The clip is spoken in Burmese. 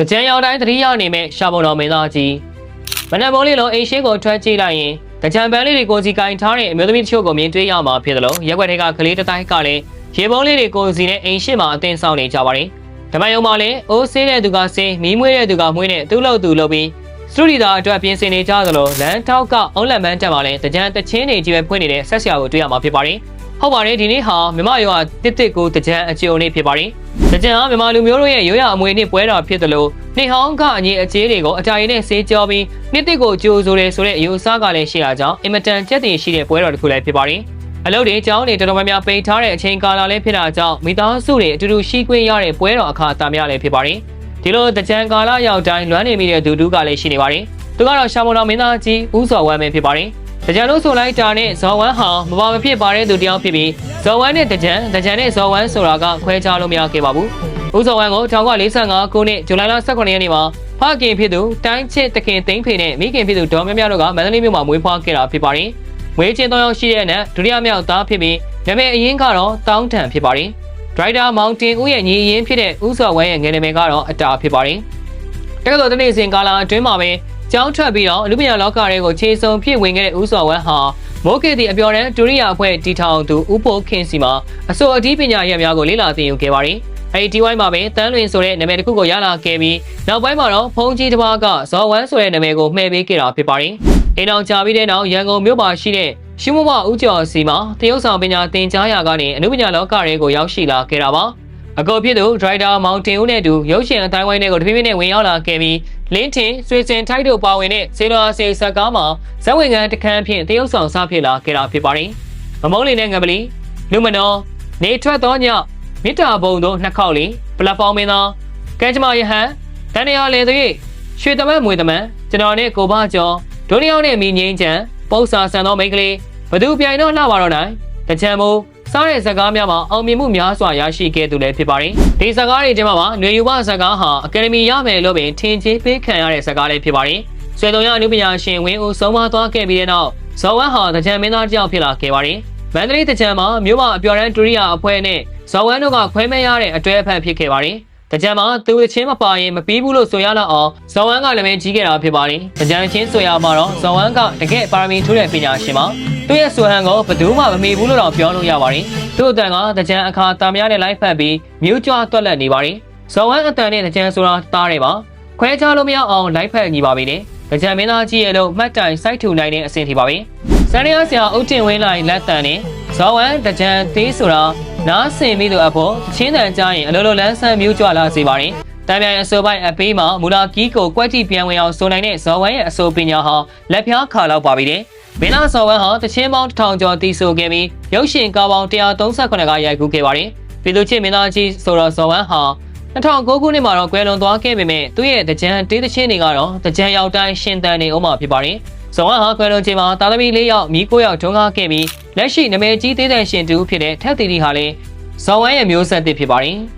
တကြံရောက်တိုင်းသတိရနေမဲ့ရှာပုံတော်မင်းသားကြီးမနက်မိုးလေးလုံးအိမ်ရှိကိုထွက်ကြည့်လိုက်ရင်တကြံပန်းလေးတွေကိုစီကင်ထားတဲ့အမျိုးသမီးတချို့ကိုမြင်တွေ့ရမှာဖြစ်တယ်လို့ရက်ွက်တွေကကလေးတစ်တိုင်းကလည်းရေပုံးလေးတွေကိုစီနဲ့အိမ်ရှိမှာအသင်းဆောင်နေကြပါတယ်ဓမ္မယုံမှာလည်းအိုးဆေးတဲ့သူကဆေးမီးမွေးတဲ့သူကမွေးနဲ့သူ့လို့သူလုပ်ပြီးစတူဒီတာအတွက်ပြင်ဆင်နေကြသလိုလမ်းထောက်ကအုံးလက်မန်းတက်မှာလည်းတကြံတချင်းတွေကြီးပဲဖွင့်နေတဲ့ဆက်ဆရာကိုတွေ့ရမှာဖြစ်ပါတယ် ဟုတ်ပါတယ်ဒီနေ့ဟာမြမရောကတစ်တစ်ကိုတကြံအကျုံလေးဖြစ်ပါတယ်တကြံဟာမြမလူမျိုးတို့ရဲ့ရိုးရာအမွေနှစ်ပွဲတော်ဖြစ်တယ်လို့နေဟောင်းကအငြိအကျေးတွေကိုအတားရင်နဲ့ဆေးကြောပြီးနှစ်တစ်ကိုကြိုးဆိုတယ်ဆိုတဲ့အယူအဆကလည်းရှိတာကြောင့်အင်မတန်ကြက်တင်ရှိတဲ့ပွဲတော်တစ်ခုလည်းဖြစ်ပါတယ်အလုပ်တွေအကြောင်းတွေတော်တော်များများပိန်ထားတဲ့အချိန်ကာလလည်းဖြစ်တာကြောင့်မိသားစုတွေအတူတူရှိခွင့်ရတဲ့ပွဲတော်အခါတာများလည်းဖြစ်ပါတယ်ဒီလိုတကြံကာလရောက်တိုင်းလွမ်းနေမိတဲ့ဒူဒူကလည်းရှိနေပါတယ်သူကတော့ရှာမွန်တော်မင်းသားကြီးဦးစော်ဝမ်းပဲဖြစ်ပါတယ် တကြံလို့ဆိုလိုက်တာနဲ့ဇော်ဝမ်းဟာမဘာမဖြစ်ပါတဲ့သူတစ်ယောက်ဖြစ်ပြီးဇော်ဝမ်းနဲ့တကြံတကြံနဲ့ဇော်ဝမ်းဆိုတာကခွဲခြားလို့မရခဲ့ပါဘူးဦးစော်ဝမ်းကို1945ခုနှစ်ဇူလိုင်လ18ရက်နေ့မှာဖခင်ဖြစ်သူတိုင်းချစ်တခင်သိန်းဖေနဲ့မိခင်ဖြစ်သူဒေါ်မြမြတို့ကမန္တလေးမြို့မှာမွေးဖွားခဲ့တာဖြစ်ပါတယ်မွေးချင်း၃ယောက်ရှိတဲ့နဲ့ဒုတိယမြောက်သားဖြစ်ပြီးနာမည်အရင်းကတော့တောင်းတန်ဖြစ်ပါတယ်ဒရိုက်တာမောင်တင်ဦးရဲ့ညီအရင်းဖြစ်တဲ့ဦးစော်ဝမ်းရဲ့ငယ်နာမည်ကတော့အတာဖြစ်ပါတယ်တက္ကသိုလ်တနေ့စဉ်ကာလအတွင်းမှာပဲ ကျောင်းထွက်ပြီးတော့အလူပညာလောကတွေကိုခြေစုံပြည့်ဝင်ခဲ့တဲ့ဦးစော်ဝမ်းဟာမိုးကေတီအပြော်တန်းဒုရိယာအဖွဲ့တီထောင်သူဦးပိုးခင်စီမှာအစိုးအထီးပညာရပ်များကိုလေ့လာသင်ယူခဲ့ပါတယ်။အဲဒီဒီဝိုင်းမှာပဲတန်းလွင်ဆိုတဲ့နာမည်တစ်ခုကိုရလာခဲ့ပြီးနောက်ပိုင်းမှာတော့ဖုန်ကြီးတစ်ပါးကဇော်ဝမ်းဆိုတဲ့နာမည်ကိုမှဲ့ပေးခဲ့တာဖြစ်ပါတယ်။အိမ်အောင်ကြာပြီးတဲ့နောက်ရန်ကုန်မြို့မှာရှိတဲ့ရှုမမဦးကျော်စီမှာတရုတ်ဆောင်ပညာသင်ကြားရာကနေအနုပညာလောကတွေကိုရောက်ရှိလာခဲ့တာပါ။ အကောဖြစ်သူဒရိုက်တာမောင်တင်ဦးနဲ့တူရုပ်ရှင်အတိုင်းဝိုင်းတွေကိုတဖြည်းဖြည်းနဲ့ဝင်ရောက်လာခဲ့ပြီးလင်းထင်ဆွေစင်ထိုက်တို့ပါဝင်တဲ့ဆေးတော်ဆေးဇက်ကားမှာဇက်ဝင်ကန်တစ်ခန်းဖြင့်တရုတ်ဆောင်စားဖြစ်လာခဲ့တာဖြစ်ပါတယ်။မမုံးလေးနဲ့ငပလီလူမနောနေထွက်သောညမေတ္တာဘုံတို့နှစ်ခေါက်လီပလက်ဖောင်းမင်းသားကဲကြမ္မာယဟန်တန်ရရလေသွေးရွှေသမက်မွေသမက်ကျွန်တော်နဲ့ကိုဘကျော်ဒုနီယောက်နဲ့မိငိမ့်ချံပု္ပ္ပာဆန်သောမိန်းကလေးဘသူပြိုင်တော့လှပါတော့နိုင်တချံမိုး စားတဲ့ဇာတ်ကားများမှာအောင်မြင်မှုများစွာရရှိခဲ့သူလည်းဖြစ်ပါတယ်။ဒီဇာတ်ကားတွေထဲမှာပါຫນွေယူပဇာတ်ကားဟာအကယ်ဒမီရမယ်လို့ပင်ထင်ကြီးပေးခံရတဲ့ဇာတ်ကားလေးဖြစ်ပါတယ်။ဆွေတုံရအနုပညာရှင်ဝင်းဦးဆုံးမသွားခဲ့ပြီးတဲ့နောက်ဇော်ဝမ်းဟာတကြံမင်းသားတစ်ယောက်ဖြစ်လာခဲ့ပါတယ်။မန္တလေးတကြံမှာမြို့မအပျော်ရန်ဒုရိယာအဖွဲ့နဲ့ဇော်ဝမ်းတို့ကခွဲမဲ့ရတဲ့အတွဲအဖက်ဖြစ်ခဲ့ပါတယ်။ တကြံမှာသူ့ချင်းမပါရင်မပြီးဘူးလို့ဆိုရလောက်အောင်ဇော်ဝမ်းကလည်းပဲကြီးခဲ့တာဖြစ်ပါတယ်။တကြံချင်းဆိုရမှာတော့ဇော်ဝမ်းကတကယ်ပါရမီထူးတဲ့ပညာရှင်ပါ။သူ့ရဲ့ဆိုဟန်ကိုဘယ်သူမှမမေ့ဘူးလို့တော့ပြောလို့ရပါတယ်။သူ့အတန်ကတကြံအခါတာမရနဲ့လိုက်ဖက်ပြီးမြူးကြွတွက်လက်နေပါတယ်။ဇော်ဝမ်းအတန်နဲ့တကြံဆိုတာတားတယ်ပါ။ခွဲခြားလို့မရအောင်လိုက်ဖက်ညီပါပြီလေ။တကြံမင်းသားကြီးရဲ့လို့မှတ်တိုင်စိုက်ထူနိုင်တဲ့အဆင့်ထိပါပဲ။စန္ဒယာဆရာအုတ်တင်ဝင်းလိုက်လက်တန်နဲ့ဇော်ဝမ်းတကြံသေးဆိုတာ နားဆင်ပြီးသူအဖို့ချင်းတန်ကြရင်အလိုလိုလန်းဆန်းမြူးကြွလာစေပါတယ်။တံပြန်အစိုးပိုင်းအပေးမှာမူလာကီးကိုကွက်တီပြန်ဝင်အောင်ဆိုနိုင်တဲ့ဇော်ဝမ်းရဲ့အစိုးပညာဟာလက်ဖျားခါလောက်ပါပြီတဲ့။မင်းသားဇော်ဝမ်းဟာတချင်းပေါင်းတစ်ထောင်ကျော်တီးဆိုခဲ့ပြီးရုပ်ရှင်ကားပေါင်း138ကရိုက်ကူးခဲ့ပါတယ်။ပြည်သူ့ချင်းမင်းသားကြီးဆိုတော့ဇော်ဝမ်းဟာ2009ခုနှစ်မှာတော့ကွယ်လွန်သွားခဲ့ပေမဲ့သူ့ရဲ့တကြံတေးသချင်းတွေကတော့တကြံရောက်တိုင်းရှင်တန်နေအောင်မှာဖြစ်ပါတယ်။ ဇော်ဝမ်းဟာကွယ်လွန်ချိန်မှာတာသမီ၄ယောက်မိ၉ယောက်ထွန်းကားခဲ့ပြီးလက်ရှိနာမည်ကြီးသေးတဲ့ရှင်တူဖြစ်တဲ့ထက်တီတီဟာလည်းဇော်ဝမ်းရဲ့မျိုးဆက်သစ်ဖြစ်ပါတယ်။